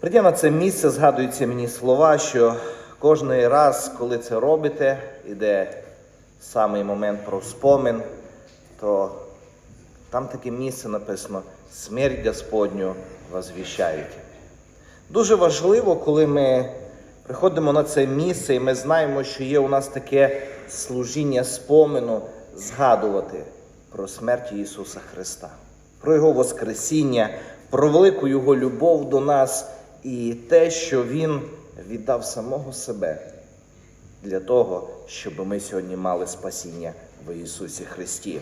Прийдя на це місце, згадуються мені слова, що кожний раз, коли це робите, іде самий момент про спомин, то там таке місце написано смерть Господню возвіщають. Дуже важливо, коли ми приходимо на це місце, і ми знаємо, що є у нас таке служіння спомину згадувати про смерть Ісуса Христа, про Його Воскресіння, про велику Його любов до нас і те, що Він віддав самого себе для того, щоб ми сьогодні мали спасіння в Ісусі Христі.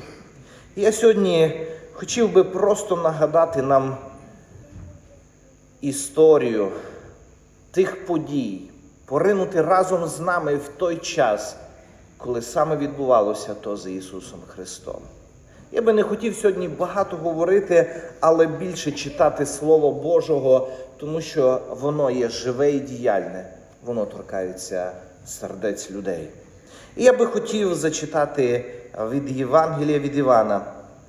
Я сьогодні хотів би просто нагадати нам історію тих подій, поринути разом з нами в той час, коли саме відбувалося то з Ісусом Христом. Я би не хотів сьогодні багато говорити, але більше читати Слово Божого, тому що воно є живе і діяльне, воно торкається сердець людей. І я би хотів зачитати від Євангелія від Івана,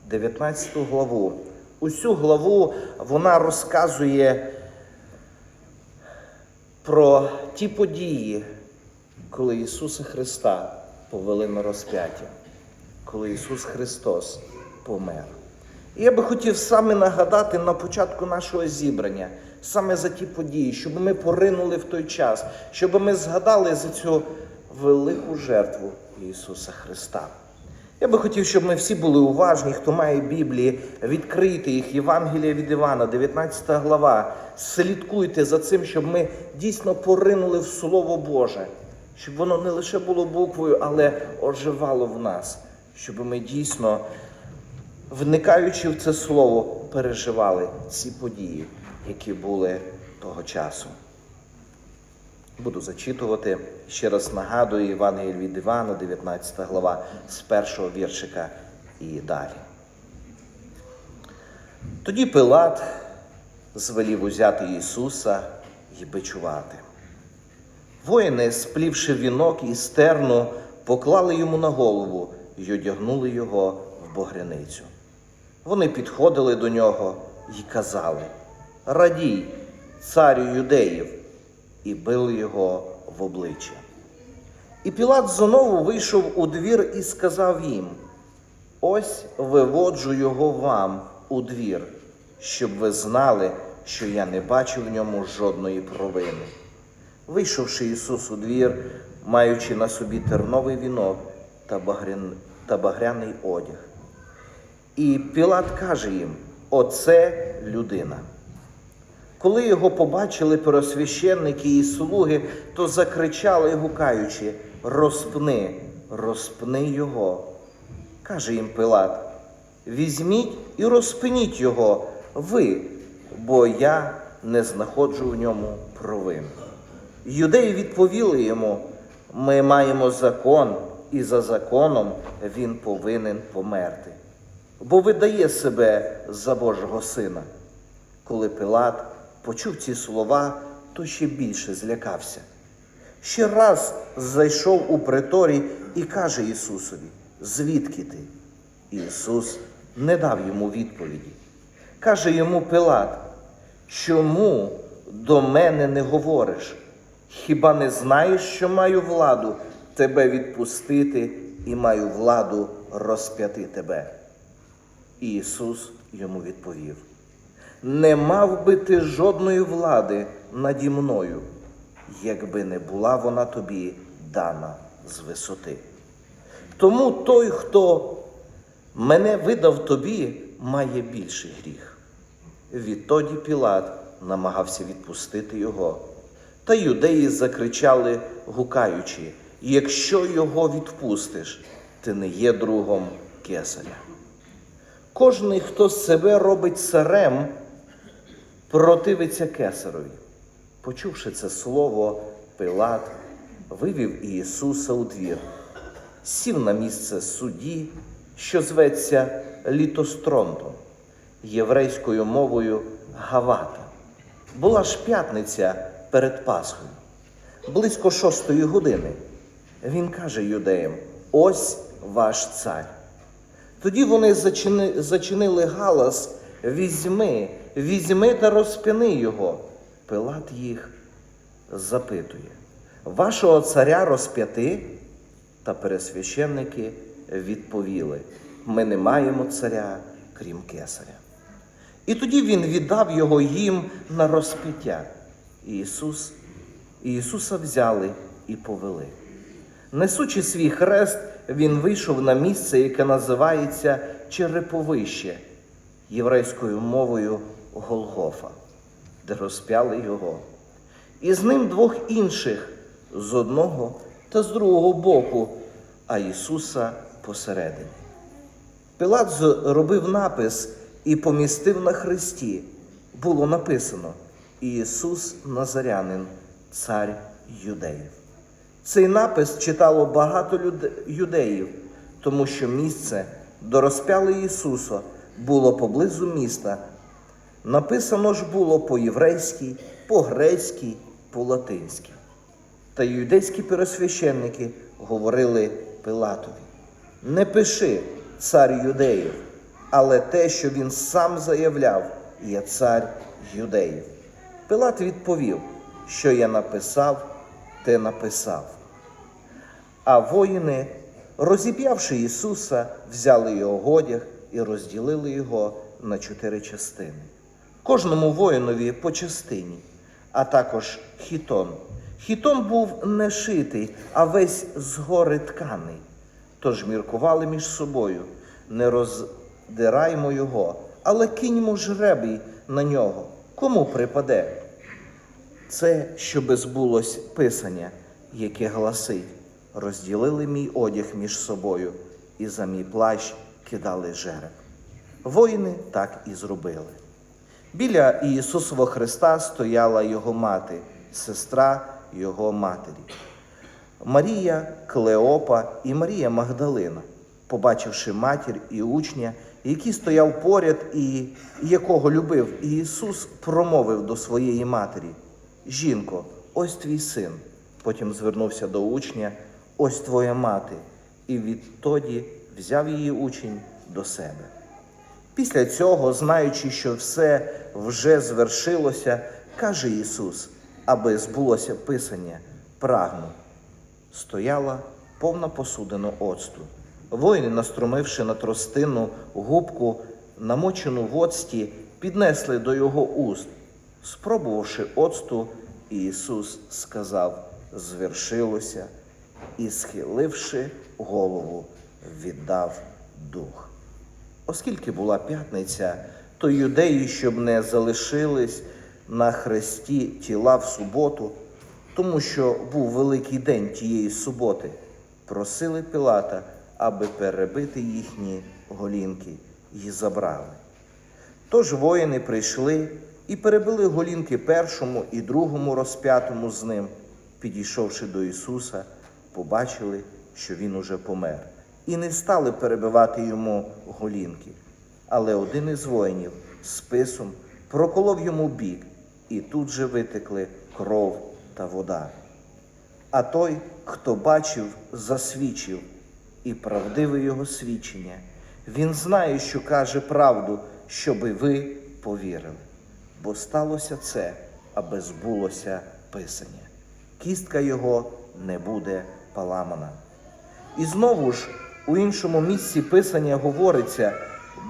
19 главу. Усю главу вона розказує про ті події, коли Ісуса Христа повели на розп'яття, коли Ісус Христос помер. І я би хотів саме нагадати на початку нашого зібрання, саме за ті події, щоб ми поринули в той час, щоб ми згадали за цю велику жертву Ісуса Христа. Я би хотів, щоб ми всі були уважні, хто має Біблії, відкрийте їх, Євангелія від Івана, 19 глава. Слідкуйте за цим, щоб ми дійсно поринули в Слово Боже, щоб воно не лише було буквою, але оживало в нас, щоб ми дійсно, вникаючи в це слово, переживали ці події, які були того часу. Буду зачитувати. Ще раз нагадую Євангелія від Івана, 19 глава, з першого віршика і далі. Тоді Пилат звелів узяти Ісуса і бичувати. Воїни, сплівши вінок і стерну, поклали йому на голову і одягнули його в багряницю. Вони підходили до нього і казали: Радій, царю юдеїв! і били його в обличчя. І Пілат знову вийшов у двір і сказав їм: Ось виводжу його вам у двір, щоб ви знали, що я не бачу в ньому жодної провини. Вийшовши Ісус у двір, маючи на собі терновий вінок та. Та багряний одяг. І Пілат каже їм: Оце людина. Коли його побачили первосвященники і слуги, то закричали, гукаючи: Розпни, розпни його. Каже їм Пилат: Візьміть і розпиніть його, ви, бо я не знаходжу в ньому провин. Юдеї відповіли йому: Ми маємо закон, і за законом він повинен померти, бо видає себе за Божого сина. Коли Пилат почув ці слова, то ще більше злякався. Ще раз зайшов у приторі і каже Ісусові, звідки ти? Ісус не дав йому відповіді. Каже йому Пилат, чому до мене не говориш? Хіба не знаєш, що маю владу тебе відпустити і маю владу розп'яти тебе? І Ісус йому відповів не мав би ти жодної влади наді мною, якби не була вона тобі дана з висоти. Тому той, хто мене видав тобі, має більший гріх. Відтоді Пілат намагався відпустити його. Та юдеї закричали, гукаючи, якщо його відпустиш, ти не є другом кесаря. Кожний, хто себе робить царем, противиться кесарові. Почувши це слово, Пилат вивів Ісуса у двір, сів на місце судді, що зветься Літостронтом, єврейською мовою Гавата. Була ж п'ятниця перед Пасхою, близько шостої години. Він каже юдеям: ось ваш цар. Тоді вони зачини, зачинили галас, візьми, візьми та розпини його. Пилат їх запитує: Вашого царя розп'яти? Та пересвященники відповіли: Ми не маємо царя, крім кесаря. І тоді він віддав його їм на розп'яття. І Ісус, Ісуса взяли і повели. Несучи свій хрест, він вийшов на місце, яке називається Череповище, єврейською мовою Голгофа, де розп'яли його. І з ним двох інших з одного та з другого боку, а Ісуса посередині. Пилат зробив напис і помістив на хресті. Було написано Ісус Назарянин, цар юдеїв. Цей напис читало багато юдеїв, тому що місце, де розпяли Ісуса, було поблизу міста. Написано ж було по-єврейськи, по-грецьки, по-латинськи. Та юдейські пересвященники говорили Пилатові: Не пиши цар юдеїв, але те, що він сам заявляв, є цар юдеїв. Пилат відповів, що я написав, те написав. А воїни, розіп'явши Ісуса, взяли його одяг і розділили його на чотири частини. Кожному воїнові по частині, а також хітон. Хітон був не шитий, а весь згори тканий. Тож міркували між собою, не роздираймо його, але киньмо жребій на нього. Кому припаде? Це, щоби збулось писання, яке гласить, розділили мій одяг між собою і за мій плащ кидали жереб. Воїни так і зробили. Біля Ісусового Христа стояла його мати, сестра його матері. Марія Клеопа і Марія Магдалина, побачивши матір і учня, який стояв поряд і якого любив, Ісус промовив до своєї матері: Жінко, ось твій син. Потім звернувся до учня, ось твоя мати, і відтоді взяв її учень до себе. Після цього, знаючи, що все вже звершилося, каже Ісус, аби збулося Писання, прагну. Стояла повна посудина оцту. Воїни, настромивши на тростину губку, намочену в оцті, піднесли до його уст. Спробувавши оцту, Ісус сказав: звершилося, і, схиливши голову, віддав дух. Оскільки була п'ятниця, то юдеї, щоб не залишились на хресті тіла в суботу, тому що був великий день тієї суботи, просили Пілата, аби перебити їхні голінки, і забрали. Тож воїни прийшли і перебили голінки першому і другому розп'ятому з ним. Підійшовши до Ісуса, побачили, що Він уже помер, і не стали перебивати йому голінки. Але один із воїнів списом проколов йому бік, і тут же витекли кров та вода. А той, хто бачив, засвідчив, і правдиве його свідчення. Він знає, що каже правду, щоби ви повірили. Бо сталося це, аби збулося Писання. Кістка його не буде поламана. І знову ж у іншому місці Писання говориться,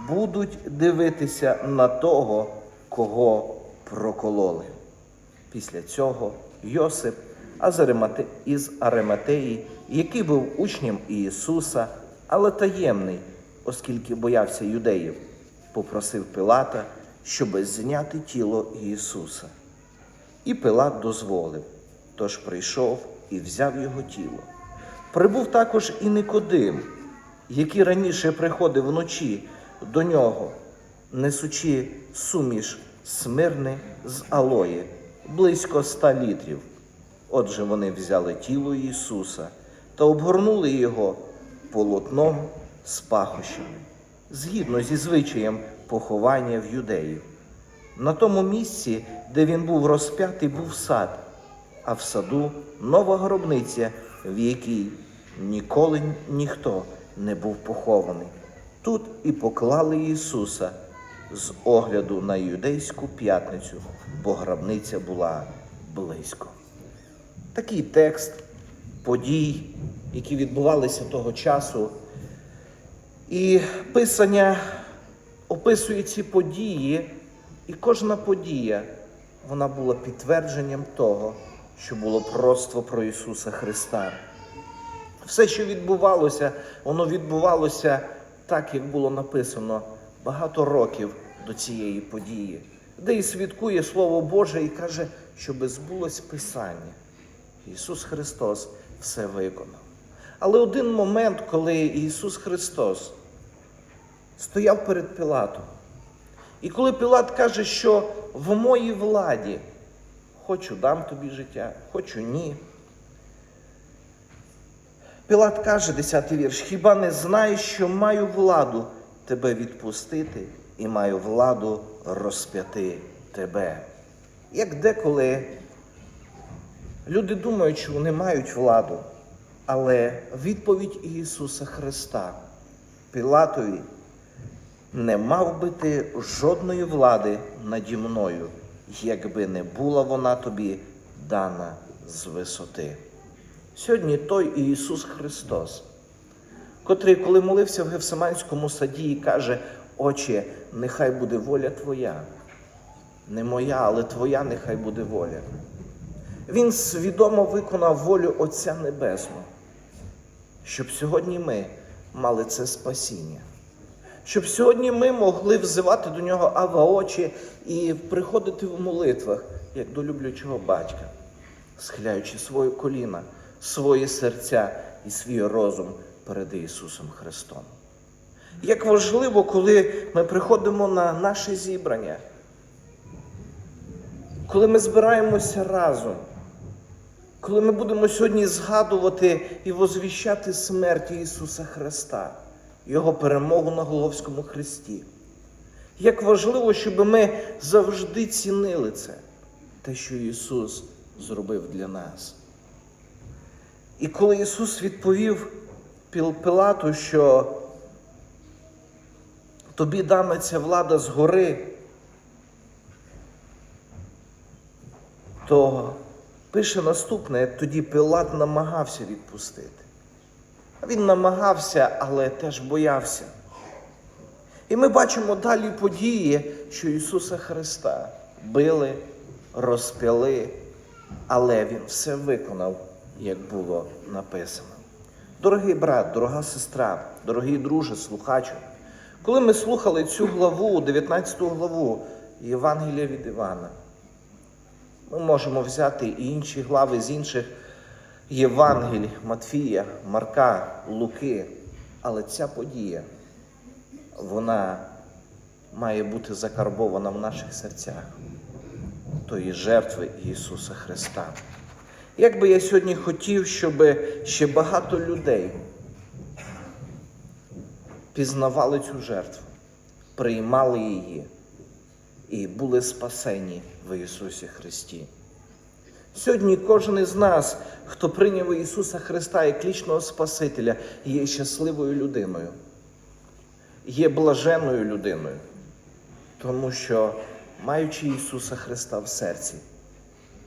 будуть дивитися на того, кого прокололи. Після цього Йосип із Ариматеї, який був учнем Ісуса, але таємний, оскільки боявся юдеїв, попросив Пилата, щоб зняти тіло Ісуса. І Пилат дозволив, тож прийшов і взяв його тіло. Прибув також і Никодим, який раніше приходив вночі до нього, несучи суміш смирни з алої, близько ста літрів. Отже, вони взяли тіло Ісуса та обгорнули його полотном з пахощами, згідно зі звичаєм поховання в юдеїв. На тому місці, де він був розп'ятий, був сад, а в саду нова гробниця, в якій ніколи ніхто не був похований. Тут і поклали Ісуса, з огляду на юдейську п'ятницю, бо гробниця була близько. Такий текст подій, які відбувалися того часу. І писання описує ці події, і кожна подія вона була підтвердженням того, що було пророцтво про Ісуса Христа. Все, що відбувалося, воно відбувалося так, як було написано багато років до цієї події, де і свідкує Слово Боже і каже, щоб збулось Писання. Ісус Христос все виконав. Але один момент, коли Ісус Христос стояв перед Пілатом, і коли Пілат каже, що в моїй владі хочу дам тобі життя, хочу ні. Пілат каже, 10 вірш, хіба не знаєш, що маю владу тебе відпустити і маю владу розп'яти тебе. Як деколи люди думають, що вони мають владу, але відповідь Ісуса Христа Пілатові не мав би ти жодної влади наді мною, якби не була вона тобі дана з висоти. Сьогодні той Ісус Христос, котрий, коли молився в Гефсиманському саді і каже, Отче, нехай буде воля Твоя, не моя, але Твоя нехай буде воля. Він свідомо виконав волю Отця Небесного, щоб сьогодні ми мали це спасіння. Щоб сьогодні ми могли взивати до нього Ава очі і приходити в молитвах, як до люблячого батька, схиляючи своє коліна, свої серця і свій розум перед Ісусом Христом. Як важливо, коли ми приходимо на наше зібрання, коли ми збираємося разом, коли ми будемо сьогодні згадувати і возвіщати смерть Ісуса Христа, Його перемогу на Головському Христі. Як важливо, щоб ми завжди цінили це, те, що Ісус зробив для нас. І коли Ісус відповів Піл- Пилату, що тобі дана ця влада згори, то пише наступне, тоді Пилат намагався відпустити. Він намагався, але теж боявся. І ми бачимо далі події, що Ісуса Христа били, розп'яли, але Він все виконав, як було написано. Дорогий брат, дорога сестра, дорогий друже, слухачу, коли ми слухали цю главу, 19 главу Євангелія від Івана, ми можемо взяти і інші глави з інших Євангелій, Матфія, Марка, Луки. Але ця подія, вона має бути закарбована в наших серцях тої жертви Ісуса Христа. Як би я сьогодні хотів, щоб ще багато людей пізнавали цю жертву, приймали її і були спасені в Ісусі Христі. Сьогодні кожен із нас, хто прийняв Ісуса Христа як лічного Спасителя, є щасливою людиною, є блаженною людиною, тому що, маючи Ісуса Христа в серці,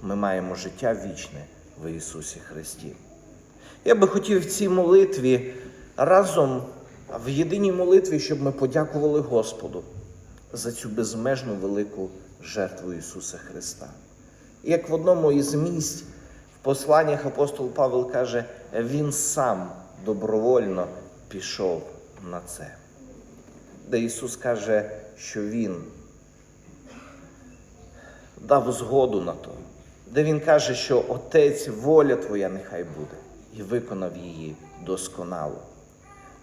ми маємо життя вічне в Ісусі Христі. Я би хотів в цій молитві разом в єдиній молитві, щоб ми подякували Господу за цю безмежну велику жертву Ісуса Христа. Як в одному із місць в посланнях апостол Павел каже, Він сам добровольно пішов на це. Де Ісус каже, що Він дав згоду на то, де Він каже, що Отець, воля Твоя нехай буде, і виконав її досконало.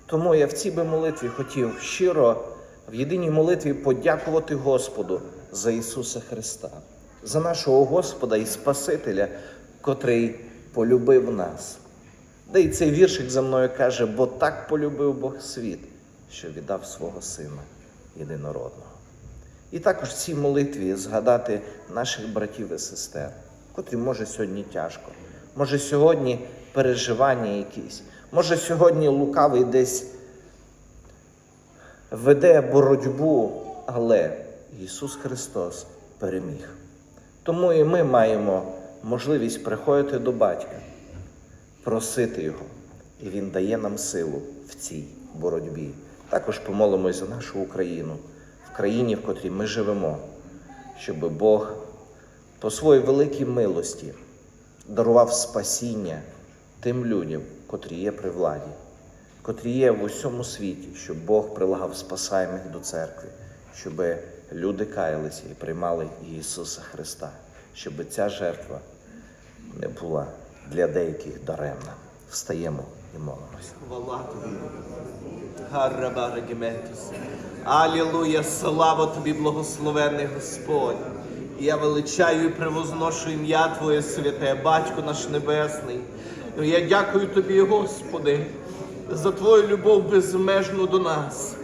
Тому я в цій би молитві хотів щиро в єдиній молитві подякувати Господу за Ісуса Христа, за нашого Господа і Спасителя, котрий полюбив нас. Де і цей віршик за мною каже, бо так полюбив Бог світ, що віддав свого Сина єдинородного. І також в цій молитві згадати наших братів і сестер, котрі може сьогодні тяжко, може сьогодні переживання якісь, може сьогодні лукавий десь веде боротьбу, але Ісус Христос переміг. Тому і ми маємо можливість приходити до батька, просити Його, і Він дає нам силу в цій боротьбі. Також помолимось за нашу Україну, в країні, в котрій ми живемо, щоб Бог по своїй великій милості дарував спасіння тим людям, котрі є при владі, котрі є в усьому світі, щоб Бог прилагав спасаємих до церкви, щоб люди каялися і приймали Ісуса Христа, щоб ця жертва не була для деяких даремна. Встаємо і молимося. Гарабарагеметус. Алілуя, слава тобі, благословенний Господь. Я величаю і превозношу ім'я Твоє святе, Батько наш Небесний. Я дякую тобі, Господи, за Твою любов безмежну до нас.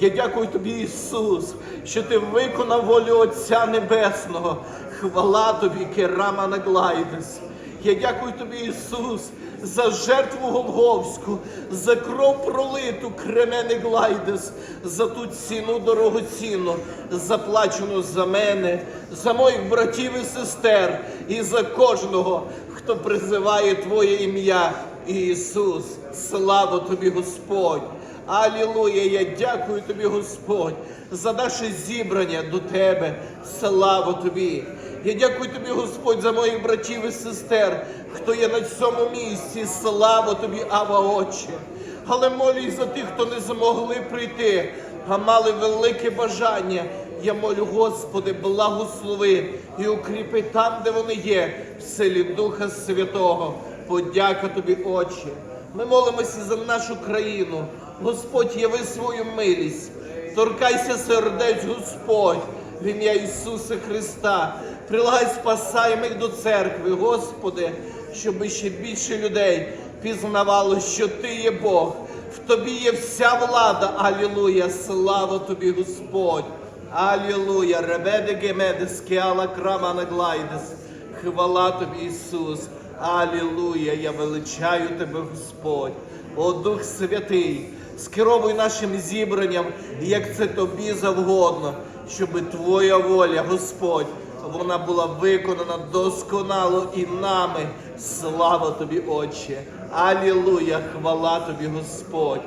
Я дякую тобі, Ісус, що ти виконав волю Отця Небесного. Хвала тобі, Керама Наглайдес. Я дякую тобі, Ісус, за жертву Голговську, за кров пролиту Кремене Глайдес, за ту ціну дорогоцінну, заплачену за мене, за моїх братів і сестер, і за кожного, хто призиває Твоє ім'я. Ісус, слава тобі, Господь! Алілуя! Я дякую тобі, Господь, за наше зібрання до Тебе. Слава тобі! Я дякую тобі, Господь, за моїх братів і сестер, хто є на цьому місці. Слава тобі, Ава Отче. Але молюсь за тих, хто не змогли прийти, а мали велике бажання. Я молю, Господи, благослови і укріпи там, де вони є, в силі Духа Святого. Подяка тобі, Отче. Ми молимося за нашу країну. Господь, яви свою милість. Торкайся сердець, Господь, в ім'я Ісуса Христа. Прилагай спасаємих до церкви, Господи, щоб ще більше людей пізнавало, що Ти є Бог. В Тобі є вся влада. Алілуя! Слава Тобі, Господь! Алілуя! Ребеде гемедес, кеала крама наглайдес. Хвала Тобі, Ісус! Алілуя! Я величаю Тебе, Господь! О Дух Святий! Скеровуй нашим зібранням, як це тобі завгодно, щоб Твоя воля, Господь, вона була виконана досконало і нами. Слава тобі, Отче! Алілуя! Хвала тобі, Господь!